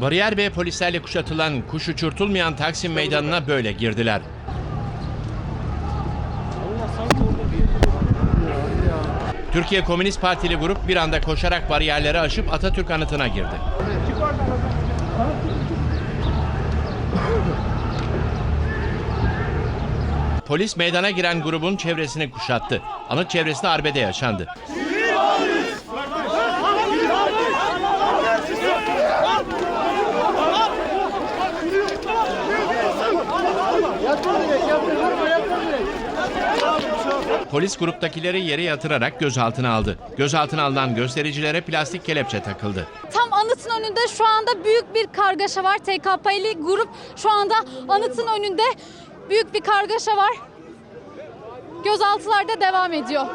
Bariyer ve polislerle kuşatılan kuş uçurtulmayan Taksim Meydanı'na böyle girdiler. Türkiye Komünist Partili grup bir anda koşarak bariyerleri aşıp Atatürk anıtına girdi. Polis meydana giren grubun çevresini kuşattı. Anıt çevresinde arbede yaşandı. Polis gruptakileri yere yatırarak gözaltına aldı. Gözaltına alınan göstericilere plastik kelepçe takıldı. Tam anıtın önünde şu anda büyük bir kargaşa var. TKP'li grup şu anda anıtın önünde büyük bir kargaşa var. Gözaltılar da devam ediyor.